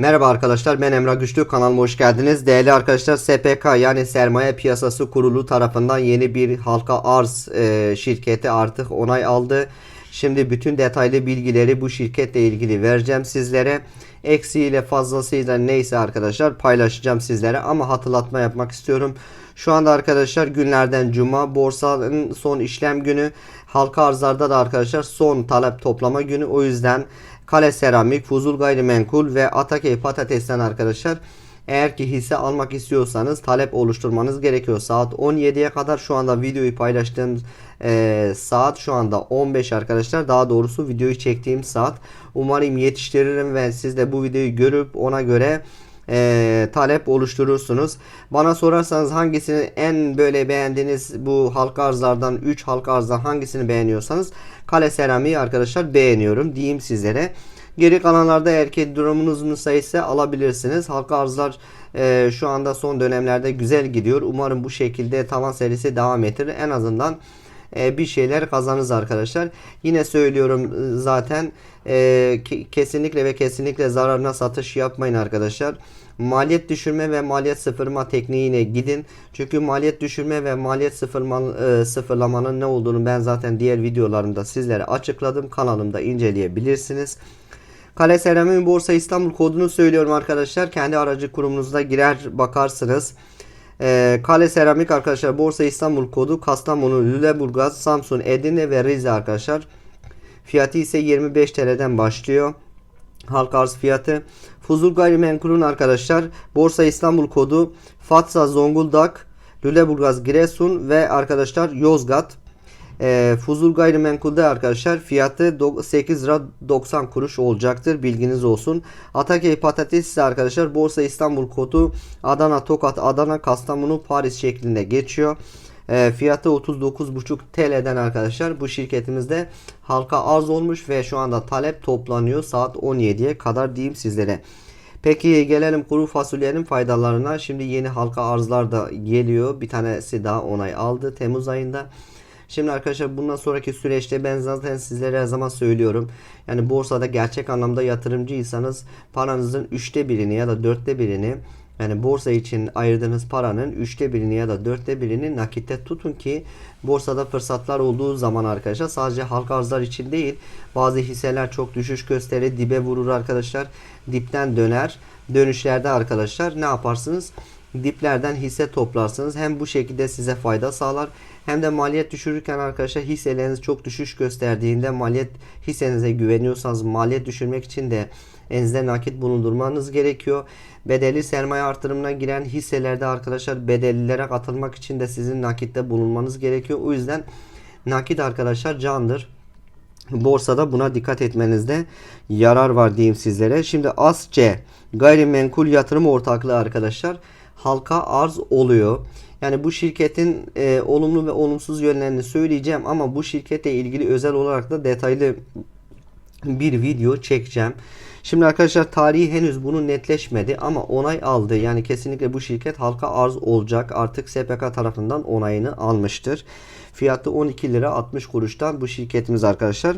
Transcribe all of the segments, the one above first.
Merhaba arkadaşlar ben Emrah Güçlü kanalıma hoş geldiniz. Değerli arkadaşlar SPK yani Sermaye Piyasası Kurulu tarafından yeni bir halka arz e, şirketi artık onay aldı. Şimdi bütün detaylı bilgileri bu şirketle ilgili vereceğim sizlere. Eksiğiyle fazlasıyla neyse arkadaşlar paylaşacağım sizlere ama hatırlatma yapmak istiyorum. Şu anda arkadaşlar günlerden cuma borsanın son işlem günü halka arzlarda da arkadaşlar son talep toplama günü o yüzden Kale Seramik, Fuzul Gayrimenkul ve Atakey Patates'ten arkadaşlar eğer ki hisse almak istiyorsanız talep oluşturmanız gerekiyor. Saat 17'ye kadar şu anda videoyu paylaştığım e, saat şu anda 15 arkadaşlar. Daha doğrusu videoyu çektiğim saat. Umarım yetiştiririm ve siz de bu videoyu görüp ona göre e, talep oluşturursunuz. Bana sorarsanız hangisini en böyle beğendiğiniz bu halka arzlardan 3 halka arzdan hangisini beğeniyorsanız kale seramiği arkadaşlar beğeniyorum diyeyim sizlere. Geri kalanlarda eğer ki durumunuz müsaitse alabilirsiniz. Halka arzlar e, şu anda son dönemlerde güzel gidiyor. Umarım bu şekilde tavan serisi devam ettirir. En azından e, bir şeyler kazanırız arkadaşlar. Yine söylüyorum e, zaten e, kesinlikle ve kesinlikle zararına satış yapmayın arkadaşlar. Maliyet düşürme ve maliyet sıfırlama tekniğine gidin. Çünkü maliyet düşürme ve maliyet sıfırma, e, sıfırlamanın ne olduğunu ben zaten diğer videolarımda sizlere açıkladım. Kanalımda inceleyebilirsiniz. Kale Seramik Borsa İstanbul kodunu söylüyorum arkadaşlar. Kendi aracı kurumunuzda girer bakarsınız. Ee, Kale Seramik arkadaşlar Borsa İstanbul kodu Kastamonu, Lüleburgaz, Samsun, Edirne ve Rize arkadaşlar. Fiyatı ise 25 TL'den başlıyor. Halk arz fiyatı. Fuzul Gayrimenkul'un arkadaşlar Borsa İstanbul kodu Fatsa, Zonguldak, Lüleburgaz, Giresun ve arkadaşlar Yozgat. E, Fuzul Gayrimenkul'de arkadaşlar fiyatı 8 lira 90 kuruş olacaktır. Bilginiz olsun. Atakey Patates ise arkadaşlar Borsa İstanbul kodu Adana, Tokat, Adana, Kastamonu, Paris şeklinde geçiyor. E, fiyatı 39,5 TL'den arkadaşlar bu şirketimizde halka arz olmuş ve şu anda talep toplanıyor saat 17'ye kadar diyeyim sizlere. Peki gelelim kuru fasulyenin faydalarına. Şimdi yeni halka arzlar da geliyor. Bir tanesi daha onay aldı Temmuz ayında. Şimdi arkadaşlar bundan sonraki süreçte ben zaten sizlere her zaman söylüyorum. Yani borsada gerçek anlamda yatırımcıysanız paranızın üçte birini ya da dörtte birini yani borsa için ayırdığınız paranın üçte birini ya da dörtte birini nakitte tutun ki borsada fırsatlar olduğu zaman arkadaşlar sadece halka arzlar için değil bazı hisseler çok düşüş gösterir dibe vurur arkadaşlar dipten döner. Dönüşlerde arkadaşlar ne yaparsınız? Diplerden hisse toplarsınız. Hem bu şekilde size fayda sağlar hem de maliyet düşürürken arkadaşlar hisseleriniz çok düşüş gösterdiğinde maliyet hissenize güveniyorsanız maliyet düşürmek için de elinizde nakit bulundurmanız gerekiyor. Bedeli sermaye artırımına giren hisselerde arkadaşlar bedellilere katılmak için de sizin nakitte bulunmanız gerekiyor. O yüzden nakit arkadaşlar candır. Borsada buna dikkat etmenizde yarar var diyeyim sizlere. Şimdi ASC gayrimenkul yatırım ortaklığı arkadaşlar halka arz oluyor. Yani bu şirketin e, olumlu ve olumsuz yönlerini söyleyeceğim ama bu şirkete ilgili özel olarak da detaylı bir video çekeceğim. Şimdi arkadaşlar tarihi henüz bunu netleşmedi ama onay aldı. Yani kesinlikle bu şirket halka arz olacak. Artık SPK tarafından onayını almıştır. Fiyatı 12 lira 60 kuruştan bu şirketimiz arkadaşlar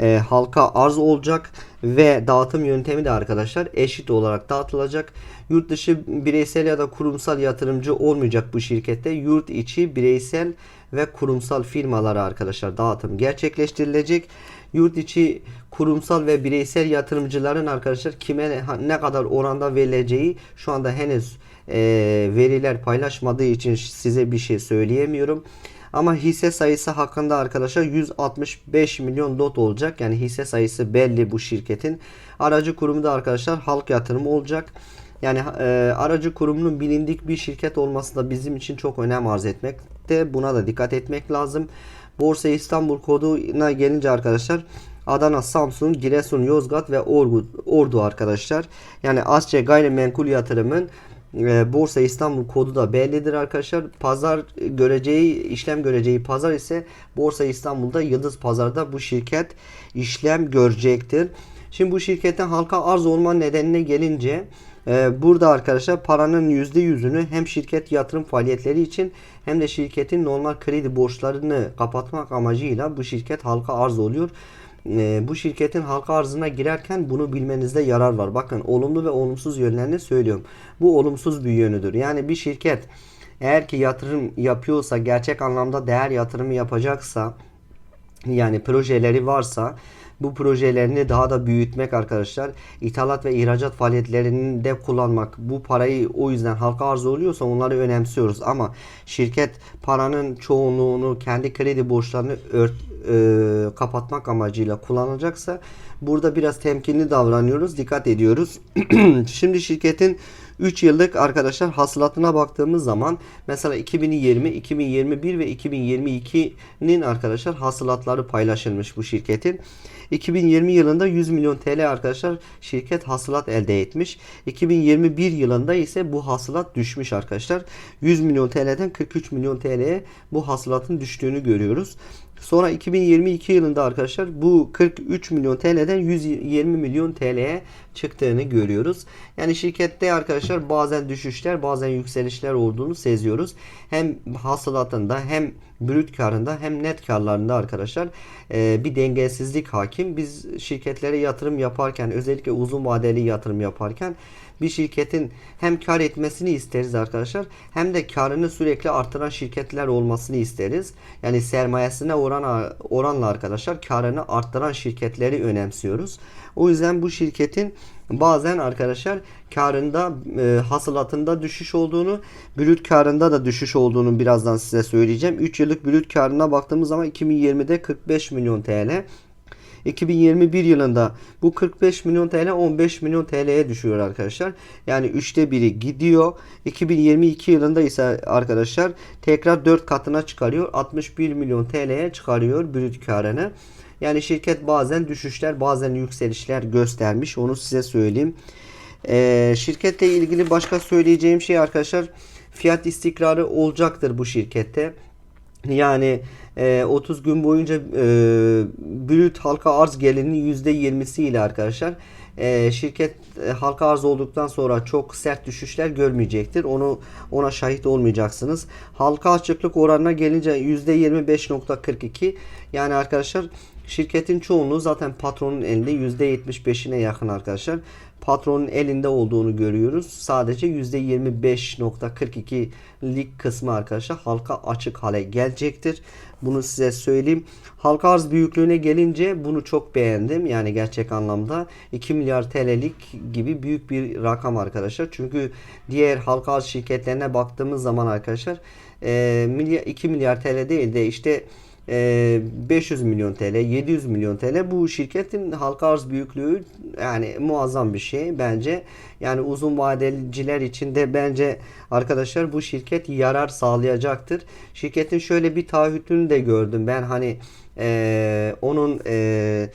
e, halka arz olacak ve dağıtım yöntemi de arkadaşlar eşit olarak dağıtılacak. Yurt dışı bireysel ya da kurumsal yatırımcı olmayacak bu şirkette. Yurt içi bireysel ve kurumsal firmalara arkadaşlar dağıtım gerçekleştirilecek. Yurt içi kurumsal ve bireysel yatırımcıların arkadaşlar kime ne kadar oranda verileceği şu anda henüz e, veriler paylaşmadığı için size bir şey söyleyemiyorum. Ama hisse sayısı hakkında arkadaşlar 165 milyon lot olacak. Yani hisse sayısı belli bu şirketin. Aracı kurumu da arkadaşlar halk yatırımı olacak. Yani e, aracı kurumunun bilindik bir şirket olması da bizim için çok önem arz etmekte. Buna da dikkat etmek lazım. Borsa İstanbul koduna gelince arkadaşlar Adana, Samsun, Giresun, Yozgat ve Ordu, Ordu arkadaşlar. Yani Asya gayrimenkul yatırımın e, Borsa İstanbul kodu da bellidir arkadaşlar. Pazar göreceği, işlem göreceği pazar ise Borsa İstanbul'da Yıldız Pazar'da bu şirket işlem görecektir. Şimdi bu şirketin halka arz olma nedenine gelince e, burada arkadaşlar paranın %100'ünü hem şirket yatırım faaliyetleri için hem de şirketin normal kredi borçlarını kapatmak amacıyla bu şirket halka arz oluyor. E, bu şirketin halka arzına girerken bunu bilmenizde yarar var. Bakın olumlu ve olumsuz yönlerini söylüyorum. Bu olumsuz bir yönüdür. Yani bir şirket eğer ki yatırım yapıyorsa, gerçek anlamda değer yatırımı yapacaksa, yani projeleri varsa bu projelerini daha da büyütmek arkadaşlar. ithalat ve ihracat faaliyetlerinde kullanmak. Bu parayı o yüzden halka arz oluyorsa onları önemsiyoruz. Ama şirket paranın çoğunluğunu kendi kredi borçlarını ört, e, kapatmak amacıyla kullanacaksa burada biraz temkinli davranıyoruz. Dikkat ediyoruz. Şimdi şirketin 3 yıllık arkadaşlar hasılatına baktığımız zaman mesela 2020, 2021 ve 2022'nin arkadaşlar hasılatları paylaşılmış bu şirketin. 2020 yılında 100 milyon TL arkadaşlar şirket hasılat elde etmiş. 2021 yılında ise bu hasılat düşmüş arkadaşlar. 100 milyon TL'den 43 milyon TL'ye bu hasılatın düştüğünü görüyoruz. Sonra 2022 yılında arkadaşlar bu 43 milyon TL'den 120 milyon TL'ye çıktığını görüyoruz. Yani şirkette arkadaşlar bazen düşüşler bazen yükselişler olduğunu seziyoruz. Hem hasılatında hem brüt karında hem net karlarında arkadaşlar e, bir dengesizlik hakim. Biz şirketlere yatırım yaparken özellikle uzun vadeli yatırım yaparken bir şirketin hem kar etmesini isteriz arkadaşlar hem de karını sürekli artıran şirketler olmasını isteriz. Yani sermayesine oran oranla arkadaşlar karını arttıran şirketleri önemsiyoruz. O yüzden bu şirketin bazen arkadaşlar karında e, hasılatında düşüş olduğunu, brüt karında da düşüş olduğunu birazdan size söyleyeceğim. 3 yıllık brüt karına baktığımız zaman 2020'de 45 milyon TL, 2021 yılında bu 45 milyon TL 15 milyon TL'ye düşüyor arkadaşlar. Yani üçte biri gidiyor. 2022 yılında ise arkadaşlar tekrar 4 katına çıkarıyor. 61 milyon TL'ye çıkarıyor brüt karını. Yani şirket bazen düşüşler bazen yükselişler göstermiş. Onu size söyleyeyim. Ee, şirketle ilgili başka söyleyeceğim şey arkadaşlar fiyat istikrarı olacaktır bu şirkette. Yani e, 30 gün boyunca e, brüt halka arz gelirinin %20'si ile arkadaşlar e, şirket e, halka arz olduktan sonra çok sert düşüşler görmeyecektir. Onu ona şahit olmayacaksınız. Halka açıklık oranına gelince %25.42 yani arkadaşlar şirketin çoğunluğu zaten patronun elinde %75'ine yakın arkadaşlar patronun elinde olduğunu görüyoruz. Sadece %25.42'lik kısmı arkadaşlar halka açık hale gelecektir. Bunu size söyleyeyim. Halka arz büyüklüğüne gelince bunu çok beğendim. Yani gerçek anlamda 2 milyar TL'lik gibi büyük bir rakam arkadaşlar. Çünkü diğer halka arz şirketlerine baktığımız zaman arkadaşlar 2 milyar TL değil de işte 500 ee, milyon TL, 700 milyon TL bu şirketin halka arz büyüklüğü yani muazzam bir şey bence. Yani uzun vadeliciler için de bence arkadaşlar bu şirket yarar sağlayacaktır. Şirketin şöyle bir taahhütünü de gördüm. Ben hani e, onun e,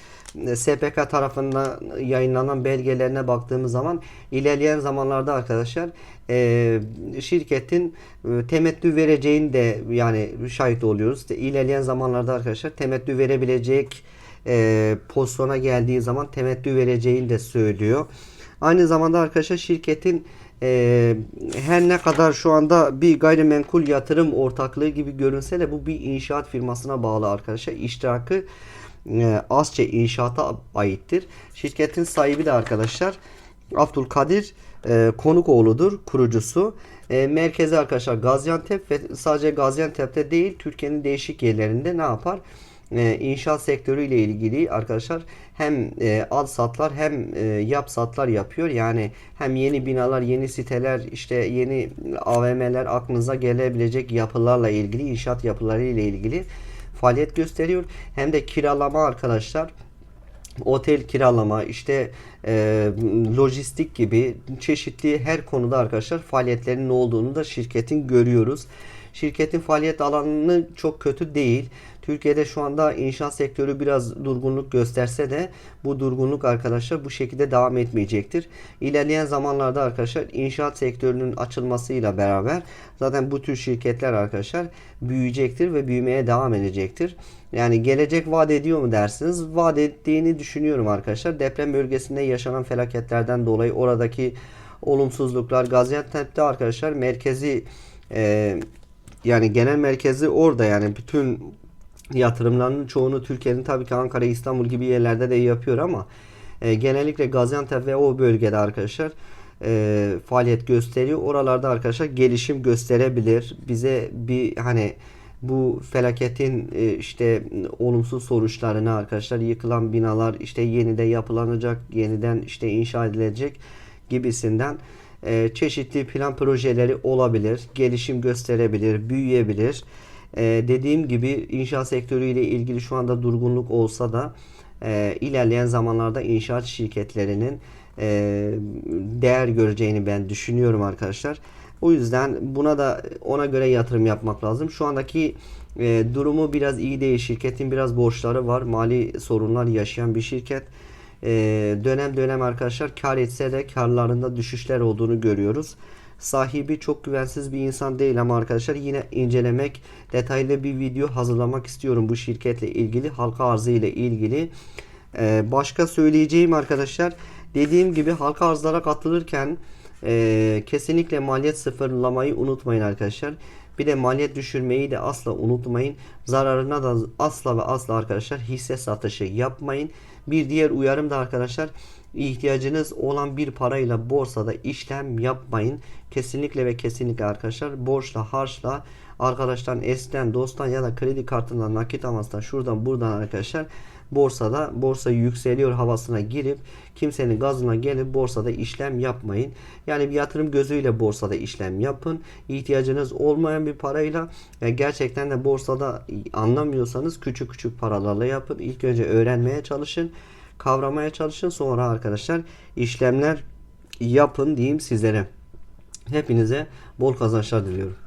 SPK tarafından yayınlanan belgelerine baktığımız zaman ilerleyen zamanlarda arkadaşlar e, şirketin e, temettü vereceğini de yani şahit oluyoruz. İşte ilerleyen zamanlarda arkadaşlar temettü verebilecek e, pozisyona geldiği zaman temettü vereceğini de söylüyor. Aynı zamanda arkadaşlar şirketin e, her ne kadar şu anda bir gayrimenkul yatırım ortaklığı gibi görünse de bu bir inşaat firmasına bağlı arkadaşlar. İştirakı e, Asçe İnşaat'a aittir. Şirketin sahibi de arkadaşlar Abdülkadir e, Konukoğlu'dur kurucusu. E, merkezi arkadaşlar Gaziantep ve sadece Gaziantep'te değil Türkiye'nin değişik yerlerinde ne yapar? e, inşaat sektörü ile ilgili arkadaşlar hem e, al satlar hem e, yap satlar yapıyor. Yani hem yeni binalar, yeni siteler, işte yeni AVM'ler aklınıza gelebilecek yapılarla ilgili, inşaat yapıları ile ilgili faaliyet gösteriyor. Hem de kiralama arkadaşlar otel kiralama, işte e, lojistik gibi çeşitli her konuda arkadaşlar faaliyetlerinin olduğunu da şirketin görüyoruz. Şirketin faaliyet alanını çok kötü değil. Türkiye'de şu anda inşaat sektörü biraz durgunluk gösterse de bu durgunluk arkadaşlar bu şekilde devam etmeyecektir. İlerleyen zamanlarda arkadaşlar inşaat sektörünün açılmasıyla beraber zaten bu tür şirketler arkadaşlar büyüyecektir ve büyümeye devam edecektir. Yani gelecek vaat ediyor mu dersiniz? Vaat ettiğini düşünüyorum arkadaşlar. Deprem bölgesinde yaşanan felaketlerden dolayı oradaki olumsuzluklar Gaziantep'te arkadaşlar merkezi e, yani genel merkezi orada yani bütün yatırımlarının çoğunu Türkiye'nin tabii ki Ankara, İstanbul gibi yerlerde de yapıyor ama e, genellikle Gaziantep ve o bölgede arkadaşlar e, faaliyet gösteriyor. Oralarda arkadaşlar gelişim gösterebilir. Bize bir hani bu felaketin e, işte olumsuz sonuçlarını arkadaşlar yıkılan binalar işte yeniden yapılanacak, yeniden işte inşa edilecek gibisinden e, çeşitli plan projeleri olabilir, gelişim gösterebilir, büyüyebilir. E, dediğim gibi inşaat sektörüyle ilgili şu anda durgunluk olsa da e, ilerleyen zamanlarda inşaat şirketlerinin e, değer göreceğini ben düşünüyorum arkadaşlar. O yüzden buna da ona göre yatırım yapmak lazım. Şu andaki e, durumu biraz iyi değil. Şirketin biraz borçları var. Mali sorunlar yaşayan bir şirket. E, dönem dönem arkadaşlar kar etse de karlarında düşüşler olduğunu görüyoruz. Sahibi çok güvensiz bir insan değil ama arkadaşlar yine incelemek, detaylı bir video hazırlamak istiyorum bu şirketle ilgili, halka arzı ile ilgili. Ee, başka söyleyeceğim arkadaşlar, dediğim gibi halka arzlara katılırken e, kesinlikle maliyet sıfırlamayı unutmayın arkadaşlar. Bir de maliyet düşürmeyi de asla unutmayın. Zararına da asla ve asla arkadaşlar hisse satışı yapmayın. Bir diğer uyarım da arkadaşlar ihtiyacınız olan bir parayla borsada işlem yapmayın. Kesinlikle ve kesinlikle arkadaşlar borçla harçla arkadaştan esten dosttan ya da kredi kartından nakit almasından şuradan buradan arkadaşlar borsada borsa yükseliyor havasına girip kimsenin gazına gelip borsada işlem yapmayın. Yani bir yatırım gözüyle borsada işlem yapın. İhtiyacınız olmayan bir parayla yani gerçekten de borsada anlamıyorsanız küçük küçük paralarla yapın. İlk önce öğrenmeye çalışın kavramaya çalışın. Sonra arkadaşlar işlemler yapın diyeyim sizlere. Hepinize bol kazançlar diliyorum.